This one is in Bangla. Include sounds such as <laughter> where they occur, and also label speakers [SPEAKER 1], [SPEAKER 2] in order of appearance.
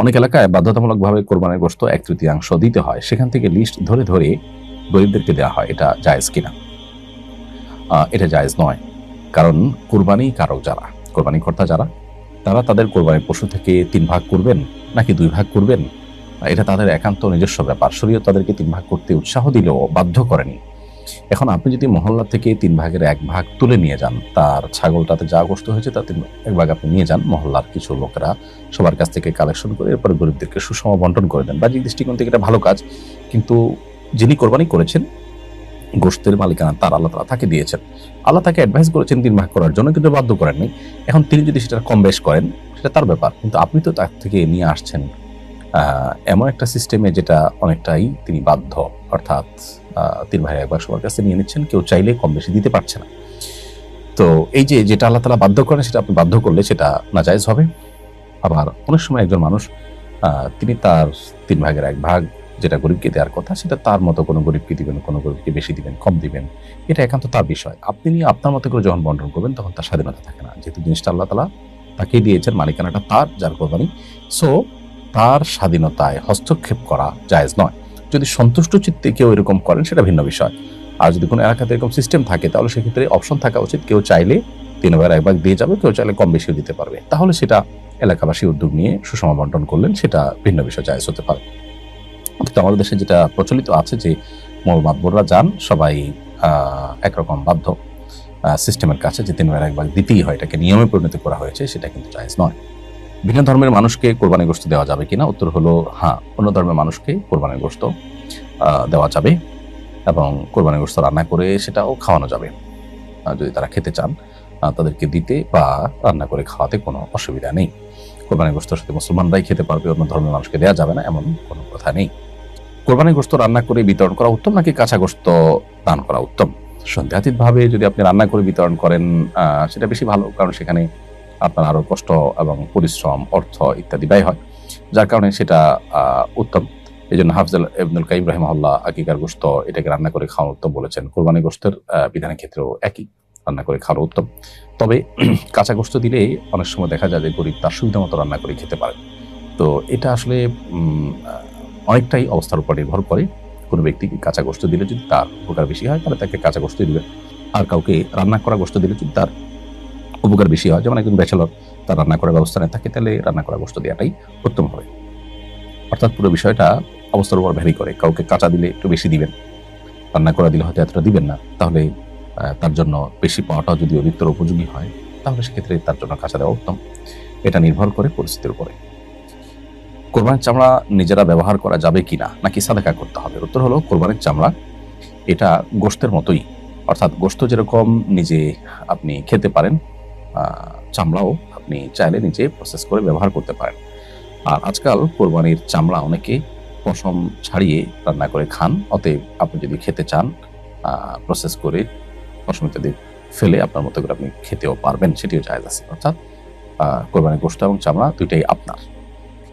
[SPEAKER 1] অনেক এলাকায় বাধ্যতামূলকভাবে কোরবানির গোস্ত এক তৃতীয়াংশ দিতে হয়। সেখান থেকে লিস্ট ধরে ধরে গরিবদেরকে দেওয়া হয়, এটা জায়েজ কিনা? এটা জায়েজ নয়। কারণ কোরবানি কারক যারা, কোরবানি কর্তা যারা, তারা তাদের কোরবানির পশু থেকে তিন ভাগ করবেন নাকি দুই ভাগ করবেন? এটা তাদের একান্ত নিজস্ব ব্যাপার। শরীয় তাদেরকে তিন ভাগ করতে উৎসাহ দিলেও বাধ্য করেনি। এখন আপনি যদি মহল্লা থেকে তিন ভাগের এক ভাগ তুলে নিয়ে যান, তার ছাগলটাতে যা গোস্ত হয়েছে তাতে এক ভাগ আপনি নিয়ে যান, মহল্লার কিছু লোকেরা সবার কাছ থেকে কালেকশন করে এরপরে গরিবদেরকে সুষম বন্টন করে দেন। বাহ্যিক দৃষ্টিকোণ থেকে এটা ভালো কাজ, কিন্তু যিনি কোরবানি করেছেন গোষ্ঠের মালিকানা তার আল্লাহ তালা তাকে দিয়েছেন। আল্লাহ তাকে অ্যাডভাইস করেছেন তিন ভাগ করার জন্য, কিন্তু বাধ্য করেননি। এখন তিনি যদি সেটা কম বেশ করেন, সেটা তার ব্যাপার, কিন্তু আপনি তো তার থেকে নিয়ে আসছেন। এমন একটা সিস্টেমে যেটা অনেকটাই তিনি বাধ্য, অর্থাৎ তিন ভাই একবার সবার কাছে নিয়ে নিচ্ছেন, কেউ চাইলে কম বেশি দিতে পারছে না। তো এই যে যেটা আল্লাহ তালা বাধ্য করেন, সেটা আপনি বাধ্য করলে সেটা নাজায়জ হবে। আবার অনেক সময় একজন মানুষ তিনি তার তিন ভাগের এক ভাগ যেটা গরিবকে দেওয়ার কথা, সেটা তার মতো কোনো গরিবকে দিবেন, কোনো গরিবকে বেশি দিবেন, কম দিবেন। এটা একান্ত তার বিষয়। আপনি নিয়ে আপনার মতো করে যখন বন্টন করবেন, তখন তার স্বাধীনতা থাকে না। যেহেতু জিনিসটা আল্লাহ তালা তাকেই দিয়েছেন, মালিকানাটা তার, যার কোরবানি। সো তার স্বাধীনতায় হস্তক্ষেপ করা জায়েজ নয়। যদি সন্তুষ্ট চিত্তে কেউ এরকম করেন, সেটা ভিন্ন বিষয়। আর যদি কোনো এলাকাতে এরকম সিস্টেম থাকে, তাহলে সেক্ষেত্রে অপশন থাকা উচিত। কেউ চাইলে তিন ভাগের এক ভাগ দিয়ে যাবে, কেউ চাইলে কম বেশিও দিতে পারবে। তাহলে সেটা এলাকাবাসী উদ্যোগ নিয়ে সুষম বন্টন করলেন, সেটা ভিন্ন বিষয়, জায়েজ হতে পারে। কিন্তু আমাদের দেশে যেটা প্রচলিত আছে যে, মোর মাতবররা যান, সবাই একরকম বাধ্য সিস্টেমের কাছে যে তিনবার ভাগের এক ভাগ দিতেই হয়। এটাকে নিয়মে পরিণত করা হয়েছে, সেটা কিন্তু জায়েজ নয়। ভিন্ন ধর্মের মানুষকে কোরবানি গোস্ত দেওয়া যাবে কিনা? উত্তর হলো হ্যাঁ অন্য ধর্মের মানুষকে কোরবানি গোস্ত দেওয়া যাবে এবং কোরবানি গোস্ত রান্না করে সেটাও খাওয়ানো যাবে। যদি তারা খেতে চান তাদেরকে দিতে বা রান্না করে খাওয়াতে কোনো অসুবিধা নেই। কোরবানি গোস্তর সাথে মুসলমানরাই খেতে পারবে, অন্য ধর্মের মানুষকে দেওয়া যাবে না, এমন কোনো কথা নেই। কোরবানি গোস্ত রান্না করে বিতরণ করা উত্তম নাকি কাঁচা গোস্ত দান করা উত্তম? সন্দেহাতীতভাবে যদি আপনি রান্না করে বিতরণ করেন সেটা বেশি ভালো, কারণ সেখানে আপনার আরও কষ্ট এবং পরিশ্রম, অর্থ ইত্যাদি ব্যয় হয়। যার কারণে সেটা উত্তম। এই জন্য হাফজাল ইবনুল কাইম রহমাল্লাহ আকিকার গোস্ত এটাকে রান্না করে খাওয়া উত্তম বলেছেন। কোরবানি গোস্তের বিধানের ক্ষেত্রেও একই। রান্না করে খাওয়া উত্তম। তবে <clears throat> কাঁচা গোস্ত দিলে অনেক সময় দেখা যায় যে গরিব তার সুবিধা মতো রান্না করে খেতে পারে। তো এটা আসলে অনেকটাই অবস্থার উপর নির্ভর করে। কোনো ব্যক্তিকে কাঁচা গোস্ত দিলে যদি তার উপকার বেশি হয়, তাহলে তাকে কাঁচা গোস্ত দিবে। আর কাউকে রান্না করা গোস্ত দিলে যদি তার উপকার বেশি হয়। যেমন একজন ব্যাচেলর তার রান্না করার ব্যবস্থা নেই থাকে, তাহলে রান্না করা গোস্ত দেওয়াটাই উত্তম হবে। অর্থাৎ পুরো বিষয়টা অবস্থার উপর ভ্যারি করে। কাউকে কাঁচা দিলে একটু বেশি দিবেন। রান্না করা দিলে হয়তো এতটা দিবেন না। তাহলে তার জন্য বেশি পাওয়াটা যদি অধিকতর উপযোগী হয়, তাহলে সেক্ষেত্রে তার জন্য কাঁচা দেওয়া উত্তম। এটা নির্ভর করে পরিস্থিতির উপরে। কোরবানির চামড়া নিজেরা ব্যবহার করা যাবে কি না নাকি সাদাকা করতে হবে? উত্তর হলো কোরবানির চামড়া। এটা গোস্তের মতোই। অর্থাৎ গোস্ত যেরকম নিজে আপনি খেতে পারেন চামড়াও আপনি চাইলে নিজে প্রসেস করে ব্যবহার করতে পারেন। আর আজকাল কোরবানির চামড়া অনেকে পশম ছাড়িয়ে রান্না করে খান, অতএব আপনি যদি খেতে চান প্রসেস করে পশম ইত্যাদি ফেলে আপনার মতো করে আপনি খেতেও পারবেন, সেটিও জায়গা আছে। অর্থাৎ কোরবানির গোষ্ঠ এবং চামড়া দুইটাই আপনার।